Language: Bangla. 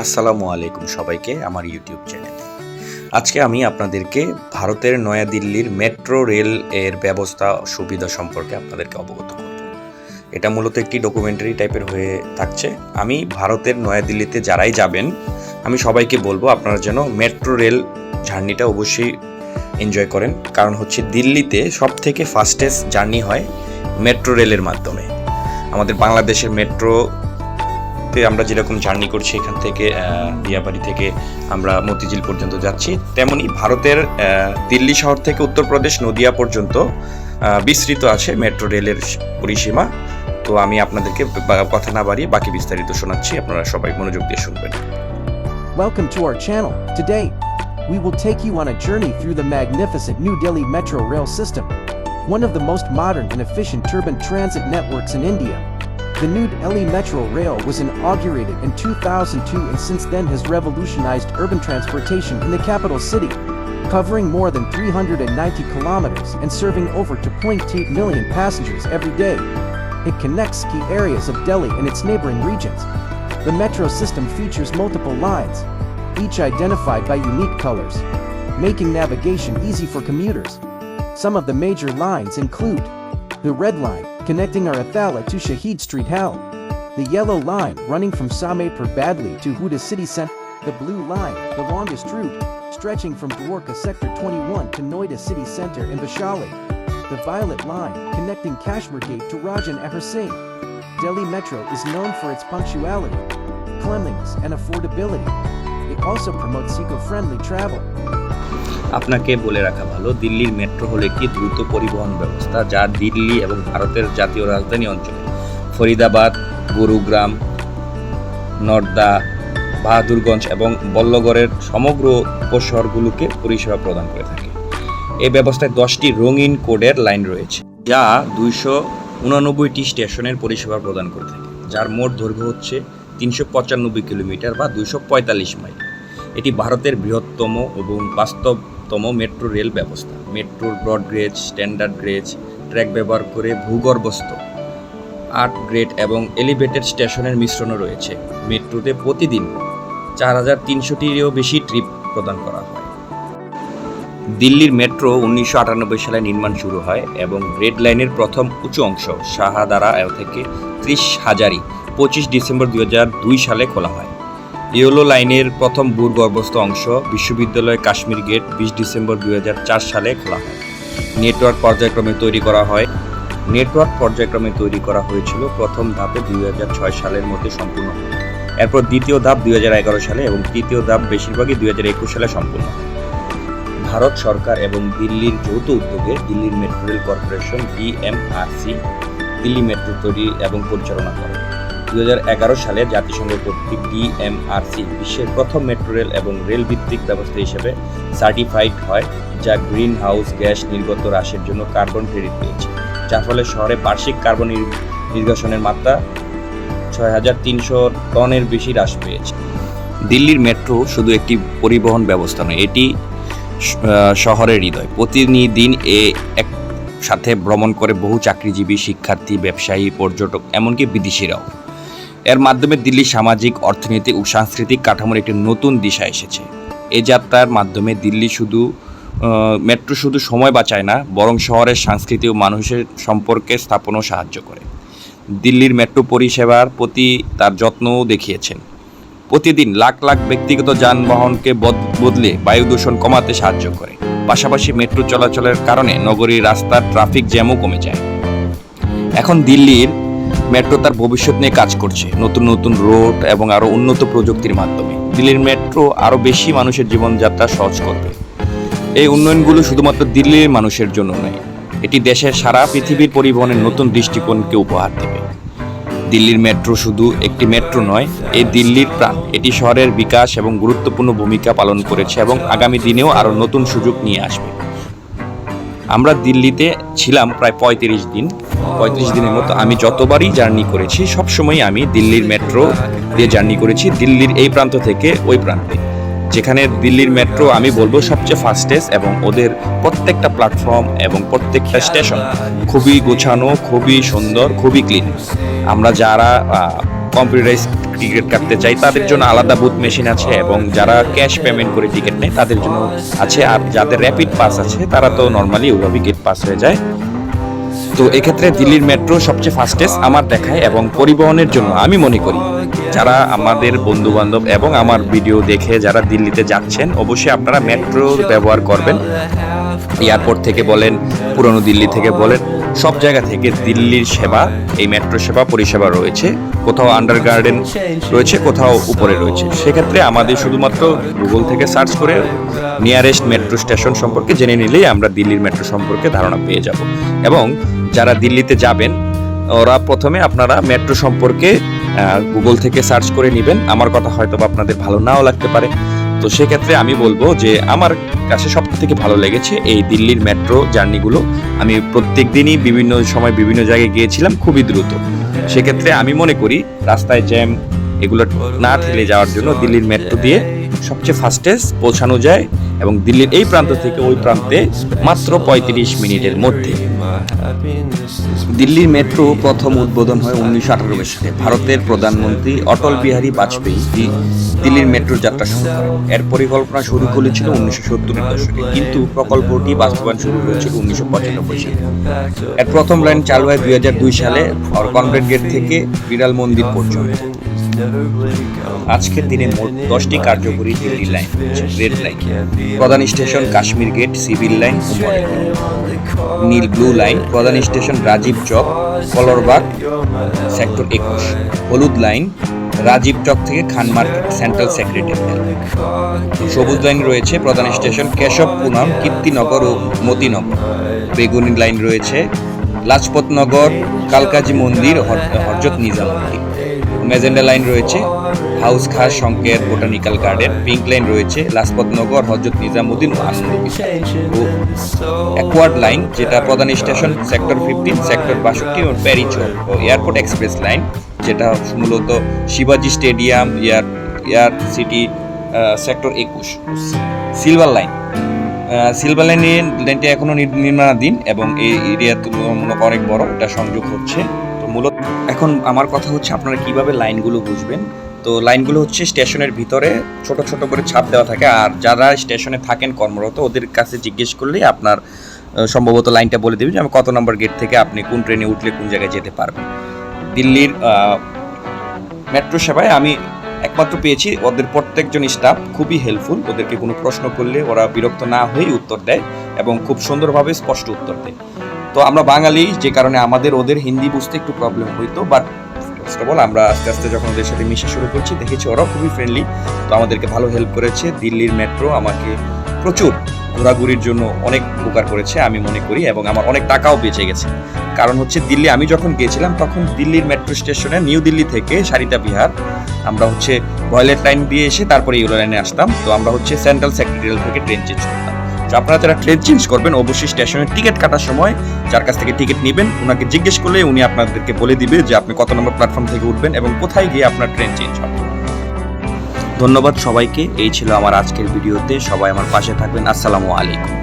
আসসালামু আলাইকুম সবাইকে আমার ইউটিউব চ্যানেলে আজকে আমি আপনাদেরকে ভারতের নয়াদিল্লির মেট্রো রেল এর ব্যবস্থা সুবিধা সম্পর্কে আপনাদেরকে অবগত করব। এটা মূলত একটি ডকুমেন্টারি টাইপের হয়ে থাকছে। আমি ভারতের নয়াদিল্লিতে যারাই যাবেন, আমি সবাইকে বলব আপনারা যেন মেট্রো রেল জার্নিটা অবশ্যই এনজয় করেন। কারণ হচ্ছে দিল্লিতে সব থেকে ফাস্টেস্ট জার্নি হয় মেট্রো রেলের মাধ্যমে। আমাদের বাংলাদেশের মেট্রো তে আমরা যেরকম জার্নি করছি এখান থেকে আহ, দিয়াবাড়ি থেকে আমরা মতিঝিল পর্যন্ত যাচ্ছি তেমনি ভারতের দিল্লি শহর থেকে উত্তরপ্রদেশ নদিয়া পর্যন্ত বিস্তৃত আছে মেট্রো রেলের পরিসীমা তো আমি আপনাদেরকে কথা না বাড়িয়ে বাকি বিস্তারিত শোনাচ্ছি আপনারা সবাই মনোযোগ দিয়ে শুনবেন Welcome to our channel. Today, we will take you on a journey through the magnificent New Delhi Metro rail system, one of the most modern and efficient urban transit networks in India. The New Delhi Metro Rail was inaugurated in 2002 and since then has revolutionized urban transportation in the capital city, covering more than 390 kilometers and serving over 2.8 million passengers every day. It connects key areas of Delhi and its neighboring regions. The metro system features multiple lines, each identified by unique colors, making navigation easy for commuters. Some of the major lines include the red line connecting Arathala to Shahid Street Hall, the yellow line running from Samepur Badli to Huda City Center, the blue line, the longest route, stretching from Dwarka Sector 21 to Noida City Center in Vaishali, the violet line connecting Kashmir Gate to Rajan Ahar Singh. Delhi Metro is known for its punctuality, cleanliness, and affordability. It also promotes eco-friendly travel. আপনাকে বলে রাখা ভালো, দিল্লির মেট্রো হলো একটি দ্রুত পরিবহন ব্যবস্থা যা দিল্লি এবং ভারতের জাতীয় রাজধানী অঞ্চলে? ফরিদাবাদ, গুরুগ্রাম, নর্দা, বাহাদুরগঞ্জ এবং বল্লগড়ের সমগ্র উপশহরগুলোকে পরিষেবা প্রদান করে থাকে। এই ব্যবস্থায় দশটি রঙিন কোডের লাইন রয়েছে, যা দুইশো উনানব্বইটি স্টেশনের পরিষেবা প্রদান করে থাকে, যার মোট দৈর্ঘ্য হচ্ছে তিনশো পঁচানব্বই কিলোমিটার বা দুইশো পঁয়তাল্লিশ মাইল। এটি ভারতের বৃহত্তম এবং বাস্তবতম মেট্রো রেল ব্যবস্থা। মেট্রোর broad gauge, standard gauge, track ব্যবহার করে ভূগর্ভস্থ। আট গ্রেড এবং এলিভেটেড স্টেশনের মিশ্রণও রয়েছে। মেট্রোতে প্রতিদিন চার হাজার তিনশোটিরও বেশি ট্রিপ প্রদান করা হয়। দিল্লির মেট্রো উনিশশো আটানব্বই সালে নির্মাণ শুরু হয় এবং রেড লাইনের প্রথম উঁচু অংশ শাহাদারা থেকে ত্রিশ হাজারি পঁচিশ ডিসেম্বর দু হাজার দুই সালে খোলা হয়। ইয়েলো লাইনের প্রথম ভূগর্ভস্থ অংশ বিশ্ববিদ্যালয় কাশ্মীর গেট বিশ ডিসেম্বর দুই হাজার চার সালে খোলা হয়। নেটওয়ার্ক পর্যায়ক্রমে তৈরি করা হয়। নেটওয়ার্ক পর্যায়ক্রমে তৈরি করা হয়েছিল প্রথম ধাপে দুই হাজার ছয় সালের মধ্যে সম্পূর্ণ। এরপর দ্বিতীয় ধাপ দুই হাজার এগারো সালে এবং তৃতীয় ধাপ বেশিরভাগই দুই হাজার একুশ সালে সম্পূর্ণ। ভারত সরকার এবং দিল্লির যৌথ উদ্যোগে দিল্লির metro rail corporation, DMRC, Delhi metro তৈরি এবং পরিচালনা করে। দু হাজার এগারো সালে জাতিসংঘ কর্তৃক ডিএমআরসি বিশ্বের প্রথম মেট্রো রেল এবং রেল ভিত্তিক ব্যবস্থা হিসেবে সার্টিফাইড হয়, যা গ্রিন হাউস গ্যাস নির্গত হ্রাসের জন্য কার্বন ক্রেডিট পেয়েছে। যার ফলে শহরে বার্ষিক কার্বন নির- নির্গমনের মাত্রা ছয় হাজার তিনশো টনের বেশি হ্রাস পেয়েছে। দিল্লির মেট্রো শুধু একটি পরিবহন ব্যবস্থা নয়, এটি শহরের হৃদয়। প্রতিদিন এ এক সাথে ভ্রমণ করে বহু চাকরিজীবী, শিক্ষার্থী, ব্যবসায়ী, পর্যটক, এমনকি বিদেশিরাও। এর মাধ্যমে দিল্লির সামাজিক, অর্থনৈতিক ও সাংস্কৃতিক কাঠামোর একটি নতুন দিশা এসেছে। এই যাত্রার মাধ্যমে দিল্লি শুধু মেট্রো শুধু সময় বাঁচায় না, বরং শহরের সংস্কৃতি ও মানুষের সম্পর্কে স্থাপনও সাহায্য করে। দিল্লির মেট্রো পরিষেবার প্রতি তার যত্নও দেখিয়েছেন। প্রতিদিন লাখ লাখ ব্যক্তিগত যানবাহনকে বদ- বদলে বায়ু দূষণ কমাতে সাহায্য করে। পাশাপাশি মেট্রো চলাচলের কারণে নগরীর রাস্তার ট্রাফিক জ্যামও কমে যায়। এখন দিল্লির মেট্রো তার ভবিষ্যৎ নিয়ে কাজ করছে, নতুন নতুন রোড এবং আরও উন্নত প্রযুক্তির মাধ্যমে। দিল্লির মেট্রো আরও বেশি মানুষের জীবনযাত্রা সহজ করবে। এই উন্নয়নগুলো শুধুমাত্র দিল্লির মানুষের জন্য নয়, এটি দেশের সারা পৃথিবীর পরিবহনের নতুন দৃষ্টিকোণকে উপহার দেবে। দিল্লির মেট্রো শুধু একটি মেট্রো নয় এই দিল্লির প্রাণ। এটি শহরের বিকাশ এবং গুরুত্বপূর্ণ ভূমিকা পালন করেছে এবং আগামী দিনেও আরও নতুন সুযোগ নিয়ে আসবে। আমরা দিল্লিতে ছিলাম প্রায় পঁয়ত্রিশ দিন। পঁয়ত্রিশ দিনের মতো আমি যতবারই জার্নি করেছি সবসময় আমি দিল্লির মেট্রো দিয়ে জার্নি করেছি, দিল্লির এই প্রান্ত থেকে ওই প্রান্তে। যেখানে দিল্লির মেট্রো আমি বলব সবচেয়ে ফাস্টেস্ট এবং ওদের প্রত্যেকটা প্ল্যাটফর্ম এবং প্রত্যেকটা স্টেশন খুবই গোছানো, খুবই সুন্দর, খুবই ক্লিন আমরা যারা কম্পিউটারাইজ টিকিট কাটতে চাই, তাদের জন্য আলাদা বুথ মেশিন আছে এবং যারা ক্যাশ পেমেন্ট করে টিকিট নেয়, তাদের জন্য আছে। আর যাদের র্যাপিড পাস আছে, তারা তো নর্মালি ওভাবে গেট পাস হয়ে যায়। তো এক্ষেত্রে দিল্লির মেট্রো সবচেয়ে ফাস্টেস্ট আমার দেখায় এবং পরিবহনের জন্য আমি মনে করি। যারা আমাদের বন্ধু বান্ধব এবং আমার ভিডিও দেখে যারা দিল্লিতে যাচ্ছেন, অবশ্যই আপনারা মেট্রো ব্যবহার করবেন। এয়ারপোর্ট থেকে বলেন, পুরনো দিল্লি থেকে বলেন সব জায়গা থেকে দিল্লির সেবা, এই মেট্রো সেবা পরিষেবা রয়েছে, কোথাও আন্ডার গার্ডেন রয়েছে, কোথাও উপরে রয়েছে। সেক্ষেত্রে আমাদের শুধুমাত্র গুগল থেকে সার্চ করে নিয়ারেস্ট মেট্রো স্টেশন সম্পর্কে জেনে নিলেই আমরা দিল্লির মেট্রো সম্পর্কে ধারণা পেয়ে যাব। এবং যারা দিল্লিতে যাবেন, ওরা প্রথমে আপনারা মেট্রো সম্পর্কে গুগল থেকে সার্চ করে নেবেন। আমার কথা হয়তো আপনাদের ভালো নাও লাগতে পারে। তো সেক্ষেত্রে আমি বলব যে আমার কাছে সব থেকে ভালো লেগেছে এই দিল্লির মেট্রো জার্নিগুলো আমি প্রত্যেক দিনই বিভিন্ন সময় বিভিন্ন জায়গায় গিয়েছিলাম খুবই দ্রুত। সেক্ষেত্রে আমি মনে করি রাস্তায় জ্যাম এগুলো না ঠেলে যাওয়ার জন্য দিল্লির মেট্রো দিয়ে সবচেয়ে ফাস্টেস্ট পৌঁছানো যায় এবং দিল্লির এই প্রান্ত থেকে ওই প্রান্তে মাত্র পঁয়ত্রিশ মিনিটের মধ্যে। দিল্লির মেট্রো প্রথম উদ্বোধন হয় উনিশশো আঠারো সালে ভারতের প্রধানমন্ত্রী অটল বিহারী বাজপেয়ী দিল্লির মেট্রোর যাত্রা শুরু করেন। এর পরিকল্পনা শুরু করেছিল উনিশশো সত্তরের দশকে, কিন্তু প্রকল্পটি বাস্তবায়ন শুরু হয়েছিল উনিশশো পঁচানব্বই সালে। এর প্রথম লাইন চালু হয় দুই হাজার দুই সালে কনভেন্ট গেট থেকে বিড়াল মন্দির পর্যন্ত। আজকের দিনে মোট দশটি কার্যকরী দিল্লি লাইন রেড লাইন। প্রধান station Kashmere gate, civil line নীল ব্লু লাইন, প্রধান স্টেশন রাজীব চক কলরবাগ সেক্টর একুশ। হলুদ লাইন, রাজীব চক থেকে খান মার্কেট সেন্ট্রাল সেক্রেটারিয়াল সবুজ লাইন রয়েছে, প্রধান স্টেশন কেশব পুনম, কীর্তিনগর ও মতিনগর। বেগুনি লাইন রয়েছে লাজপত নগর কালকাজি মন্দির, হর- হরজত নিজামুদ্দিন। ম্যাজেন্ডা লাইন রয়েছে, হাউস খাস সংকেত বোটানিক্যাল গার্ডেন, পিঙ্ক লাইন রয়েছে লাজপত নগর হজরত নিজামুদ্দিন আনন্দ লাইন, যেটা প্রধান স্টেশন, সেক্টর ফিফটিন সেক্টর বাষট্টি ও প্যারিচর ও এয়ারপোর্ট এক্সপ্রেস লাইন, যেটা মূলত শিবাজি stadium air air city sector একুশ। সিলভার লাইন সিলভার লাইনের লাইনটি এখনও নির- নির্মাণাধীন এবং এই এরিয়া তুলনামূলক অনেক বড়, এটা সংযোগ হচ্ছে। তো মূলত এখন আমার কথা হচ্ছে আপনারা কীভাবে লাইনগুলো বুঝবেন? তো লাইনগুলো হচ্ছে স্টেশনের ভিতরে ছোট ছোট করে ছাপ দেওয়া থাকে আর যারা স্টেশনে থাকেন কর্মরত, ওদের কাছে জিজ্ঞেস করলেই আপনার সম্ভবত লাইনটা বলে দেবে যে আমি কত নম্বর গেট থেকে আপনি কোন ট্রেনে উঠলে কোন জায়গায় যেতে পারবেন। দিল্লির মেট্রো সেবায় আমি একমাত্র পেয়েছি, ওদের প্রত্যেকজন স্টাফ খুবই হেল্পফুল ওদেরকে কোনো প্রশ্ন করলে ওরা বিরক্ত না হয়েই উত্তর দেয় এবং খুব সুন্দরভাবে স্পষ্ট উত্তর দেয়। তো আমরা বাঙালি, যে কারণে আমাদের, ওদের হিন্দি বুঝতে একটু প্রবলেম হইতো বাট অল আমরা আস্তে আস্তে যখন ওদের সাথে মিশে শুরু করছি, দেখেছি ওরাও খুবই ফ্রেন্ডলি তো আমাদেরকে ভালো হেল্প করেছে। দিল্লির মেট্রো আমাকে প্রচুর ঘোরাঘুরির জন্য অনেক উপকার করেছে, আমি মনে করি, এবং আমার অনেক টাকাও বেঁচে গেছে। কারণ হচ্ছে দিল্লি, আমি যখন গিয়েছিলাম, তখন দিল্লির মেট্রো স্টেশনে নিউ দিল্লি থেকে সারিতা বিহার, আমরা হচ্ছে ভয়লেট লাইন দিয়ে এসে তারপরে ইউরো লাইনে আসতাম, তো আমরা হচ্ছে সেন্ট্রাল সেক্রেটারিয়াল থেকে ট্রেন চেঞ্জ করতাম। আপনারা যারা ট্রেন চেঞ্জ করবেন, অবশ্যই স্টেশনের টিকিট কাটার সময় যার কাছ থেকে টিকিট নেবেন ওনাকে জিজ্ঞেস করলে উনি আপনাদেরকে বলে দিবে যে আপনি কত নম্বর প্ল্যাটফর্ম থেকে উঠবেন এবং কোথায় গিয়ে আপনার ট্রেন চেঞ্জ হবে। ধন্যবাদ সবাইকে, এই ছিল আমার আজকের ভিডিওতে, সবাই আমার পাশে থাকবেন, আসসালামু আলাইকুম।